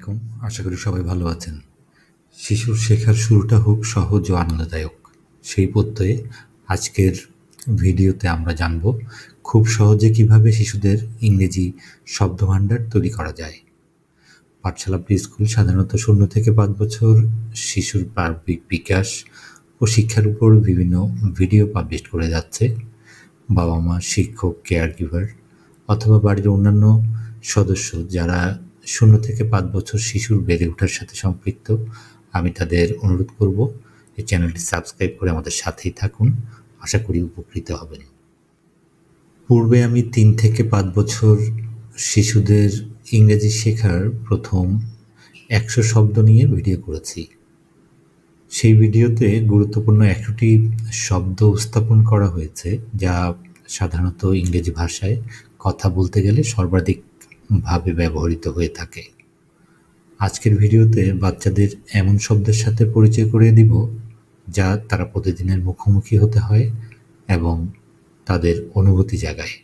আলাইকুম। আশা করি সবাই ভালো আছেন। শিশুর শেখার শুরুটা হোক সহজ ও আনন্দদায়ক। সেই প্রত্যয়ে আজকের ভিডিওতে আমরা জানব খুব সহজে কীভাবে শিশুদের ইংরেজি শব্দভাণ্ডার তৈরি করা যায়। পাঠশালা প্রি স্কুল সাধারণত শূন্য থেকে পাঁচ বছর শিশুর পার্বিক বিকাশ ও শিক্ষার উপর বিভিন্ন ভিডিও পাবলিশ করে যাচ্ছে। বাবা মা শিক্ষক কেয়ার গিভার অথবা বাড়ির অন্যান্য সদস্য যারা শূন্য থেকে পাঁচ বছর শিশুর বেড়ে ওঠার সাথে সম্পৃক্ত। আমি তাদের অনুরোধ করব, এই চ্যানেলটি সাবস্ক্রাইব করে আমাদের সাথেই থাকুন। আশা করি উপকৃত হবেন। পূর্বে আমি তিন থেকে পাঁচ বছর শিশুদের ইংরেজি শেখার প্রথম একশো শব্দ নিয়ে ভিডিও করেছি। সেই ভিডিওতে গুরুত্বপূর্ণ একশোটি শব্দ উপস্থাপন করা হয়েছে, যা সাধারণত ইংরেজি ভাষায় কথা বলতে গেলে সর্বাধিকভাবে ব্যবহৃত হয়ে থাকে। আজকের ভিডিওতে বাচ্চাদের এমন শব্দের সাথে পরিচয় করিয়ে দিব, যা তারা প্রতিদিনের মুখোমুখি হতে হয় এবং তাদের অনুভূতি জাগায়।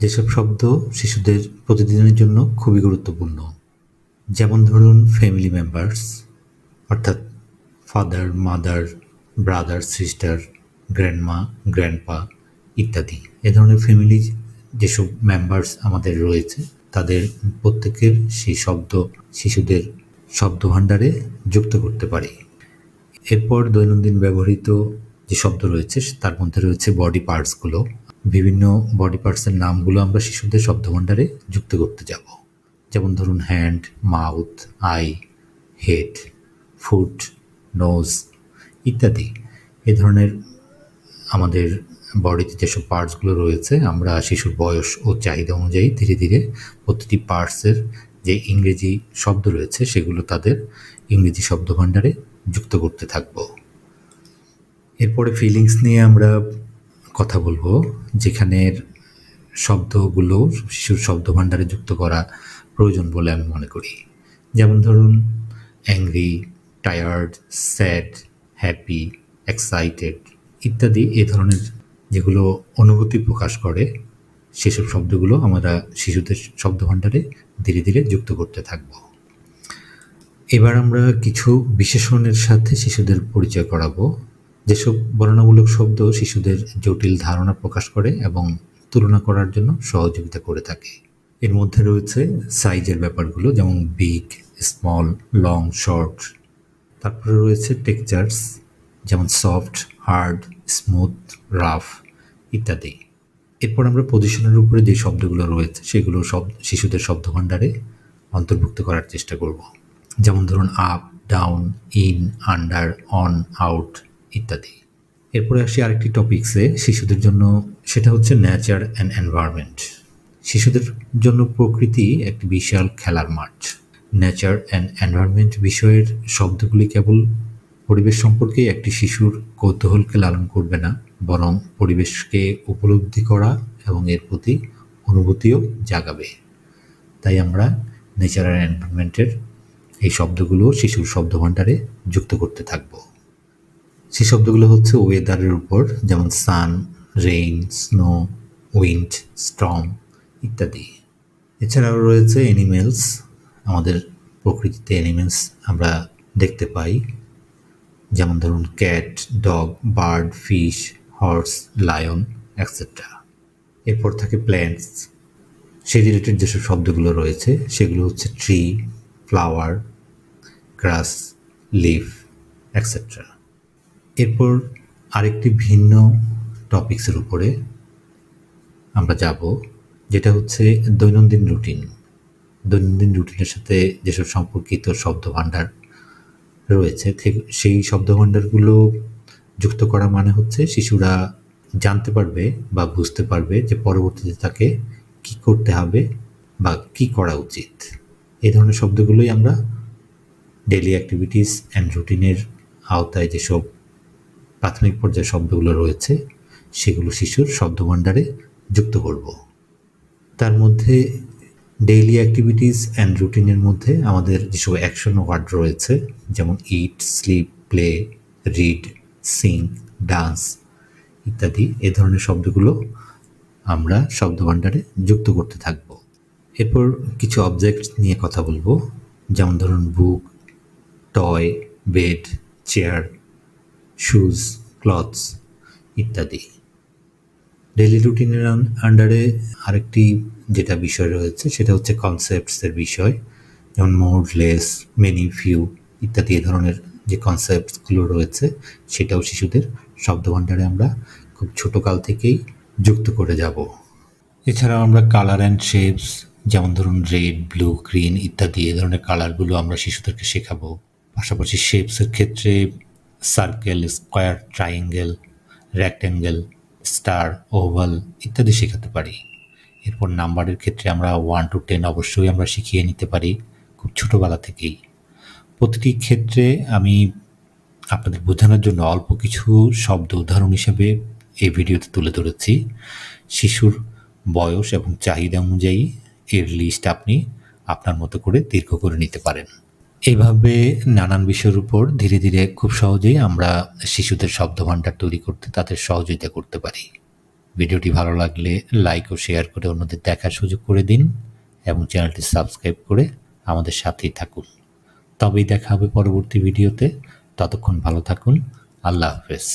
যেসব শব্দ শিশুদের প্রতিদিনের জন্য খুবই গুরুত্বপূর্ণ, যেমন ধরুন ফ্যামিলি মেম্বার্স অর্থাৎ father mother brother sister grandma grandpa ইত্যাদি। এ ধরনের ফ্যামিলি যেসব মেম্বার্স আমাদের রয়েছে তাদের প্রত্যেকের সেই শব্দ শিশুদের শব্দভাণ্ডারে যুক্ত করতে পারি। এরপর দৈনন্দিন ব্যবহৃত যে শব্দ রয়েছে, তার মধ্যে রয়েছে বডি পার্টসগুলো বিভিন্ন বডি পার্টসের নামগুলো আমরা শিশুদের শব্দভাণ্ডারে যুক্ত করতে যাব। যেমন ধরুন hand mouth eye head foot nose ইত্যাদি। এ ধরনের আমাদের বডিতে যেসব পার্টসগুলো রয়েছে, আমরা শিশুর বয়স ও চাহিদা অনুযায়ী ধীরে ধীরে প্রতিটি পার্টসের যে ইংরেজি শব্দ রয়েছে, সেগুলো তাদের ইংরেজি শব্দভাণ্ডারে যুক্ত করতে থাকব। এরপরে ফিলিংস নিয়ে আমরা কথা বলব, যেখানের শব্দগুলো শিশুর শব্দভাণ্ডারে যুক্ত করা প্রয়োজন বলে আমি মনে করি। যেমন ধরুন angry tired sad happy excited ইত্যাদি এ ধরনের যেগুলো অনুভূতি প্রকাশ করে, সেসব শব্দগুলো আমরা শিশুদের শব্দভাণ্ডারে ধীরে ধীরে যুক্ত করতে থাকব। এবার আমরা কিছু বিশেষণের সাথে শিশুদের পরিচয় করাবো। যেসব বর্ণনামূলক শব্দ শিশুদের জটিল ধারণা প্রকাশ করে এবং তুলনা করার জন্য সহযোগিতা করে থাকে। এর মধ্যে রয়েছে সাইজের ব্যাপারগুলো, যেমন বিগ স্মল লং শর্ট তারপরে রয়েছে টেক্সচার্স যেমন সফট হার্ড স্মুথ রাফ ইত্যাদি। এরপর আমরা পজিশনের উপরে যে শব্দগুলো রয়েছে, সেগুলো সব শিশুদের শব্দভাণ্ডারে অন্তর্ভুক্ত করার চেষ্টা করব। যেমন ধরুন up down in under on out ইত্যাদি। এরপরে আসি আরেকটি টপিক্সে শিশুদের জন্য সেটা হচ্ছে নেচার অ্যান্ড এনভায়রনমেন্ট শিশুদের জন্য প্রকৃতি একটি বিশাল খেলার মাঠ। নেচার অ্যান্ড এনভায়রনমেন্ট বিষয়ের শব্দগুলি কেবল পরিবেশ সম্পর্কে একটি শিশুর কৌতূহলকে লালন করবে না, বরং পরিবেশকে উপলব্ধি করা এবং এর প্রতি অনুভূতিও জাগাবে। তাই আমরা নেচার অ্যান্ড এনভায়রনমেন্টের এই শব্দগুলো শিশুর শব্দভাণ্ডারে যুক্ত করতে থাকব। সেই শব্দগুলো হচ্ছে ওয়েদারের উপর, যেমন sun rain snow wind storm ইত্যাদি। এছাড়াও রয়েছে অ্যানিমেলস আমাদের প্রকৃতিতে অ্যানিমেলস আমরা দেখতে পাই। যেমন ধরুন cat dog bird fish horse lion etcetera এরপর থাকে প্ল্যান্টস সেই রিলেটেড যেসব শব্দগুলো রয়েছে, সেগুলো হচ্ছে tree flower grass leaf etcetera এরপর আরেকটি ভিন্ন টপিক্সের উপরে আমরা যাব, যেটা হচ্ছে দৈনন্দিন রুটিন দৈনন্দিন রুটিনের সাথে যেসব সম্পর্কিত শব্দ ভাণ্ডার রয়েছে। সেই শব্দভাণ্ডারগুলো যুক্ত করা মানে হচ্ছে শিশুরা জানতে পারবে বা বুঝতে পারবে যে পরবর্তীতে তাকে কি করতে হবে বা কি করা উচিত। এই ধরনের শব্দগুলোই আমরা ডেলি অ্যাক্টিভিটিস অ্যান্ড রুটিনের আওতায় যেসব প্রাথমিক পর্যায়ের শব্দগুলো রয়েছে, সেগুলো শিশুর শব্দভাণ্ডারে যুক্ত করব। তার মধ্যে ডেইলি অ্যাক্টিভিটিস অ্যান্ড রুটিনের মধ্যে আমাদের যেসব অ্যাকশন ওয়ার্ড রয়েছে, যেমন eat sleep play read sing dance ইত্যাদি, এ ধরনের শব্দগুলো আমরা শব্দভাণ্ডারে যুক্ত করতে থাকব। এরপর কিছু অবজেক্ট নিয়ে কথা বলব, যেমন ধরুন book toy bed chair shoes clothes ইত্যাদি। ডেলি রুটিনের আন্ডারে আরেকটি যেটা বিষয় রয়েছে, সেটা হচ্ছে কনসেপ্টসের বিষয়। যেমন মোড লেস মেনি ফিউ ইত্যাদি এ ধরনের যে কনসেপ্টসগুলো রয়েছে, সেটাও শিশুদের শব্দভাণ্ডারে আমরা খুব ছোটো কাল থেকেই যুক্ত করে যাব। এছাড়াও আমরা কালার অ্যান্ড শেপস যেমন ধরুন রেড ব্লু গ্রিন ইত্যাদি এ ধরনের কালারগুলো আমরা শিশুদেরকে শেখাবো। পাশাপাশি শেপসের ক্ষেত্রে circle square triangle rectangle star, oval ইত্যাদি শেখাতে পারি। এরপর নাম্বারের ক্ষেত্রে আমরা ওয়ান টু টেন অবশ্যই আমরা শিখিয়ে নিতে পারি খুব ছোটোবেলা থেকেই। প্রতিটি ক্ষেত্রে আমি আপনাদের বোঝানোর জন্য অল্প কিছু শব্দ উদাহরণ হিসেবে এই ভিডিওতে তুলে ধরেছি। শিশুর বয়স এবং চাহিদা অনুযায়ী এর লিস্ট আপনি আপনার মতো করে দীর্ঘ করে নিতে পারেন। এইভাবে নানান বিষয়ের উপর ধীরে ধীরে খুব সহজেই আমরা শিশুদের শব্দভাণ্ডার তৈরি করতে, তাদের সহযোগিতা করতে পারি। ভিডিওটি ভালো লাগলে লাইক ও শেয়ার করে অন্যদের দেখার সুযোগ করে দিন এবং চ্যানেলটি সাবস্ক্রাইব করে আমাদের সাথেই থাকুন। তবেই দেখা হবে পরবর্তী ভিডিওতে। ততক্ষণ ভালো থাকুন। আল্লাহ হাফেজ।